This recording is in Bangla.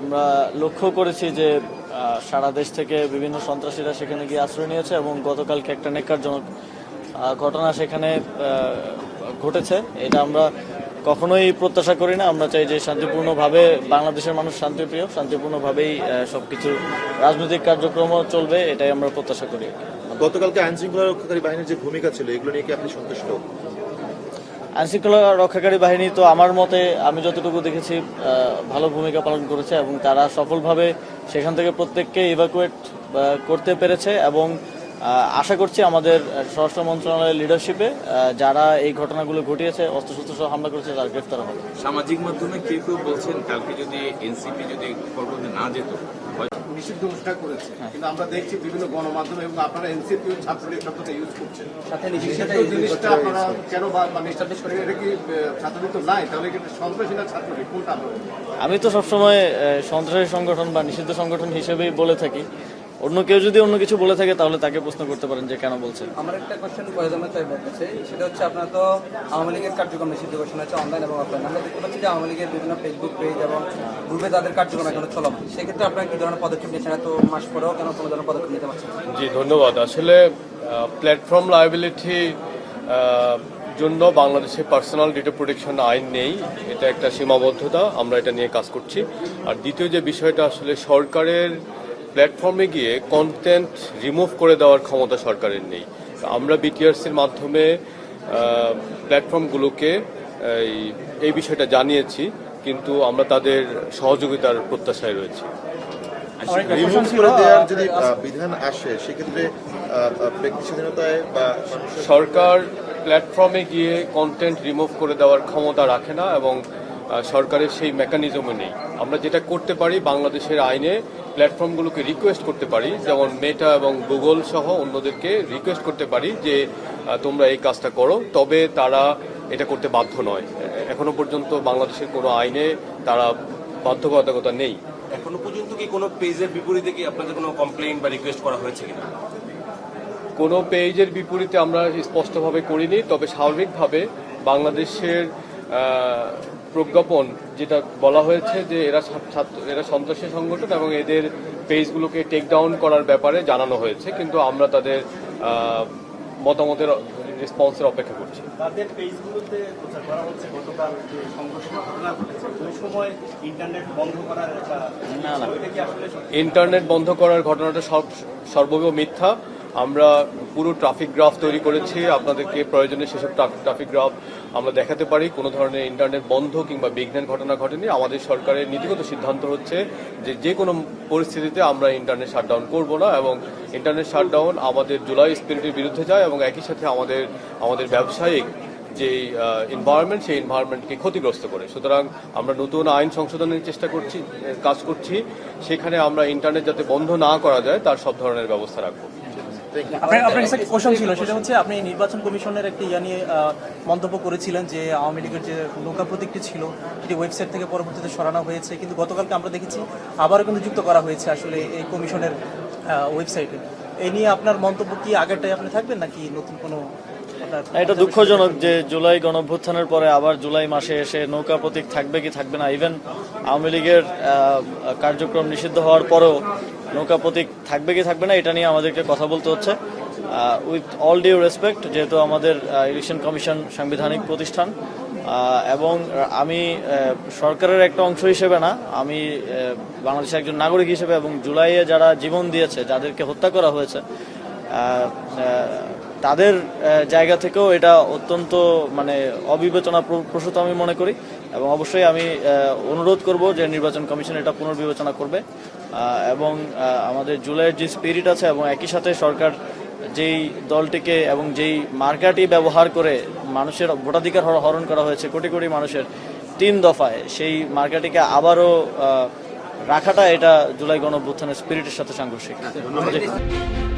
আমরা লক্ষ্য করেছি যে সারা দেশ থেকে বিভিন্ন সন্ত্রাসীরা সেখানে গিয়ে আশ্রয় নিয়েছে এবং গতকালকে একটা নেকারজনক ঘটনা সেখানে ঘটেছে। এটা আমরা কখনোই প্রত্যাশা করি না। আমরা চাই যে শান্তিপূর্ণভাবে বাংলাদেশের মানুষ শান্তিপ্রিয়, শান্তিপূর্ণভাবেই সবকিছু রাজনৈতিক কার্যক্রমও চলবে, এটাই আমরা প্রত্যাশা করি। গতকালকে আইন শৃঙ্খলা রক্ষাকারী বাহিনীর যে ভূমিকা ছিল, এগুলো নিয়ে কি আপনি সন্তুষ্ট? আইনশৃঙ্খলা রক্ষাকারী বাহিনী তো আমার মতে আমি যতটুকু দেখেছি ভালো ভূমিকা পালন করেছে এবং তারা সফলভাবে সেখান থেকে প্রত্যেককে ইভাকুয়েট করতে পেরেছে এবং আশা করছি আমাদের স্বরাষ্ট্র মন্ত্রণালয়ের লিডারশিপে যারা এই ঘটনাগুলো ঘটিয়েছে, অস্ত্রশস্ত্র সহ হামলা করেছে, তারা গ্রেফতার হবে। সামাজিক মাধ্যমে কেউ কেউ বলছেন কালকে যদি এনসিপি যদি না যেত নিষিদ্ধ অনুষ্ঠান করেছে। কিন্তু আমরা দেখছি বিভিন্ন গণমাধ্যমে এবং আপনারা এনসিপি ছাত্রলীগ শব্দটা ইউজ করছেন। জিনিসটা আপনারা কেন করেন এটা কি ছাত্রলীগ তো নাই তাহলে কি সন্ত্রাসী না ছাত্রলীগ? কোনটা আমি তো সবসময় সন্ত্রাসী সংগঠন বা নিষিদ্ধ সংগঠন হিসেবেই বলে থাকি। অন্য কেউ যদি অন্য কিছু বলে থাকে তাহলে তাকে প্রশ্ন করতে পারেন যে কেন বলছেন আমার একটা কোশ্চেন করে জানতে চাই বলতেছে। সেটা হচ্ছে আপনার তো আওয়ামী লীগের কার্যক্রম নিষিদ্ধ ঘোষণা হচ্ছে অনলাইন এবং অফলাইন আমরা দেখতে পাচ্ছি যে আওয়ামী লীগের বিভিন্ন ফেসবুক পেজ এবং গ্রুপে তাদের কার্যক্রম এখনও চলমান। সেক্ষেত্রে আপনারা কি ধরনের পদক্ষেপ নিয়েছেন? এত মাস পরেও কেন কোনো ধরনের পদক্ষেপ নিতে পারছেন জি ধন্যবাদ। আসলে প্ল্যাটফর্ম লায়াবিলিটি জন্য বাংলাদেশে পার্সোনাল ডেটা প্রোটেকশন আইন নেই। এটা একটা সীমাবদ্ধতা। আমরা এটা নিয়ে কাজ করছি। আর দ্বিতীয় যে বিষয়টা আসলে সরকারের প্ল্যাটফর্মে গিয়ে কন্টেন্ট রিমুভ করে দেওয়ার ক্ষমতা সরকারের নেই। আমরা বিটিআরসির মাধ্যমে প্ল্যাটফর্মগুলোকে এই এই বিষয়টা জানিয়েছি কিন্তু আমরা তাদের সহযোগিতার প্রত্যাশায় রয়েছি। রিমুভ করে দেওয়ার যদি বিধান আসে সেক্ষেত্রে আহ, আহ, ব্যক্তি স্বাধীনতায় বা সরকার প্ল্যাটফর্মে গিয়ে কন্টেন্ট রিমুভ করে দেওয়ার ক্ষমতা রাখে না এবং সরকারের সেই মেকানিজমও নেই। আমরা যেটা করতে পারি বাংলাদেশের আইনে প্ল্যাটফর্মগুলোকে রিকোয়েস্ট করতে পারি যেমন মেটা এবং গুগল সহ অন্যদেরকে রিকোয়েস্ট করতে পারি যে তোমরা এই কাজটা করো তবে তারা এটা করতে বাধ্য নয়। এখনও পর্যন্ত বাংলাদেশের কোনো আইনে তারা বাধ্যবাধকতা নেই। এখনও পর্যন্ত কি কোনো পেজের বিপরীতে কি আপনাদের কোনো কমপ্লেইন বা রিকোয়েস্ট করা হয়েছে কিনা? কোনো পেজের বিপরীতে আমরা স্পষ্টভাবে করিনি তবে স্বাভাবিকভাবে বাংলাদেশের প্রজ্ঞাপন যেটা বলা হয়েছে যে এরা এরা সন্ত্রাসী সংগঠন এবং এদের পেজগুলোকে টেক ডাউন করার ব্যাপারে জানানো হয়েছে কিন্তু আমরা তাদের মতামতের রেসপন্সের অপেক্ষা করছি। তাদের পেজগুলোতে প্রচার করা হচ্ছে গতকাল যে সংঘর্ষের ঘটনা ঘটেছে ওই সময় ইন্টারনেট বন্ধ করার একটা না, না। ইন্টারনেট বন্ধ করার ঘটনাটা সব সর্বৈব মিথ্যা। আমরা পুরো ট্রাফিক গ্রাফ তৈরি করেছি, আপনাদেরকে প্রয়োজনে সেসব ট্রাফিক গ্রাফ আমরা দেখাতে পারি। কোনো ধরনের ইন্টারনেট বন্ধ কিংবা বিঘ্নের ঘটনা ঘটেনি। আমাদের সরকারের নীতিগত সিদ্ধান্ত হচ্ছে যে যে কোনো পরিস্থিতিতে আমরা ইন্টারনেট শাটডাউন করব না এবং ইন্টারনেট শাটডাউন আমাদের জুলাই স্পিরিটের বিরুদ্ধে যায় এবং একই সাথে আমাদের আমাদের ব্যবসায়িক যে এনভায়রনমেন্ট সেই এনভায়রনমেন্টকে ক্ষতিগ্রস্ত করে। সুতরাং আমরা নতুন আইন সংশোধনের চেষ্টা করছি, কাজ করছি। সেখানে আমরা ইন্টারনেট যাতে বন্ধ না করা যায়, তার সব ধরনের ব্যবস্থা রাখব। আপনার কাছে একটা কোশ্চেন ছিল, সেটা হচ্ছে আপনি নির্বাচন কমিশনের একটা ইয়া নিয়ে মন্তব্য করেছিলেন যে আওয়ামী লীগের যে নৌকা প্রতীকটি ছিল সেটি ওয়েবসাইট থেকে পরবর্তীতে সরানো হয়েছে, কিন্তু গতকালকে আমরা দেখেছি আবারও কিন্তু যুক্ত করা হয়েছে আসলে এই কমিশনের ওয়েবসাইটে এই নিয়ে আপনার মন্তব্য কি আগেরটাই আপনি থাকবেন নাকি নতুন কোনো এটা দুঃখজনক যে জুলাই গণঅভ্যুত্থানের পরে আবার জুলাই মাসে এসে নৌকা প্রতীক থাকবে কি থাকবে না ইভেন আওয়ামী লীগের কার্যক্রম নিষিদ্ধ হওয়ার পরেও নৌকা প্রতীক থাকবে কি থাকবে না, এটা নিয়ে আমাদেরকে কথা বলতে হচ্ছে। উইথ অল ডিউ রেসপেক্ট যেহেতু আমাদের ইলেকশন কমিশন সাংবিধানিক প্রতিষ্ঠান এবং আমি সরকারের একটা অংশ হিসেবে না, আমি বাংলাদেশের একজন নাগরিক হিসেবে এবং জুলাইয়ে যারা জীবন দিয়েছে, যাদেরকে হত্যা করা হয়েছে তাদের জায়গা থেকেও এটা অত্যন্ত মানে অবিবেচনা প্র- প্রসূত আমি মনে করি। এবং অবশ্যই আমি অনুরোধ করব যে নির্বাচন কমিশন এটা পুনর্বিবেচনা করবে। এবং আমাদের জুলাইয়ের যে স্পিরিট আছে এবং একই সাথে সরকার যেই দলটিকে এবং যেই মার্কাটি ব্যবহার করে মানুষের ভোটাধিকার হরণ করা হয়েছে কোটি কোটি মানুষের তিন দফায় সেই মার্কাটিকে আবারও রাখাটা এটা জুলাই গণঅভ্যুত্থানের স্পিরিটের সাথে সাংঘর্ষিক। জি।